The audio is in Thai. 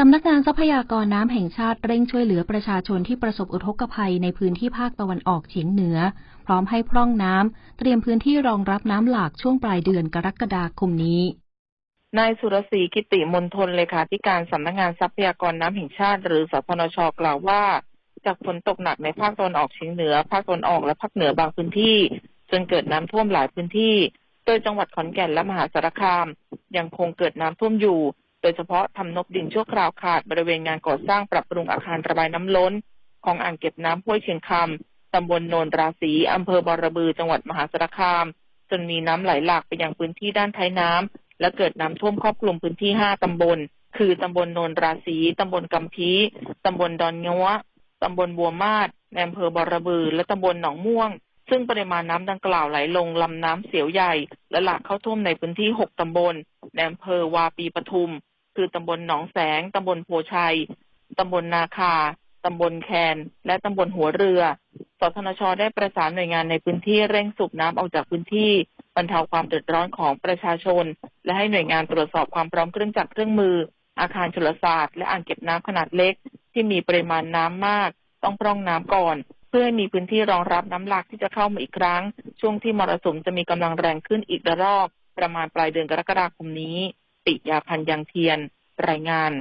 สำนักงานทรัพยากรน้ำแห่งชาติเร่งช่วยเหลือประชาชนที่ประสบอุทกภัยในพื้นที่ภาคตะวันออกเฉียงเหนือ พร้อมให้พร่องน้ำเตรียมพื้นที่รองรับน้ำหลากช่วงปลายเดือนกรกฎาคมนี้นายสุรศรีกิติมนทนเลขาธิการสำนักงานทรัพยากรน้ำแห่งชาติ หรือสพนชกล่าวว่า จากฝนตกหนักในภาคตะวันออกเฉียงเหนือ ภาคตะวันออกและภาคเหนือบางพื้นที่ จนเกิดน้ำท่วมหลายพื้นที่ โดยจังหวัดขอนแก่นและมหาสารคาม ยังคงเกิดน้ำท่วมอยู่ โดยเฉพาะทำนบดินชั่วคราวขาดบริเวณงานก่อสร้างปรับปรุงอาคารระบายน้ำล้น ของอ่างเก็บน้ำห้วยเชียงคำตำบลโนนราศีอำเภอบอระบือจังหวัดมหาสารคาม จนมีน้ำไหลหลากไปยังพื้นที่ด้านท้ายน้ำและเกิดน้ำท่วมครอบคลุมพื้นที่ 5 ตำบล คือตำบลโนนราศีตำบลกำพีตำบลดอนงัวตำบลบัวมาศในอำเภอบอระบือ และตำบลหนองม่วง ซึ่งปริมาณน้ำดังกล่าวไหลลงลำน้ำเสียวใหญ่ และหลากเข้าท่วมในพื้นที่ 6 ตำบลในอำเภอวาปีปทุม คือตำบลหนองแสงตำบลโพชัยตำบลนาคาตำบลแคน และตำบลหัวเรือ สทนช ได้ประสานหน่วยงานในพื้นที่เร่งสูบน้ำออกจากพื้นที่บรรเทาความเดือดร้อนของประชาชน และให้หน่วยงานตรวจสอบความพร้อมเครื่องจักรเครื่องมือ อาคารชลศาสตร์และอ่างเก็บน้ำขนาดเล็ก ที่มีปริมาณน้ำมาก ต้องพร่องน้ำก่อน เพื่อให้มีพื้นที่รองรับน้ำหลากที่จะเข้ามาอีกครั้ง ช่วงที่มรสุมจะมีกำลังแรงขึ้นอีกระลอก ประมาณปลายเดือนกรกฎาคมนี้ปิยาพันยังเทียน รายงาน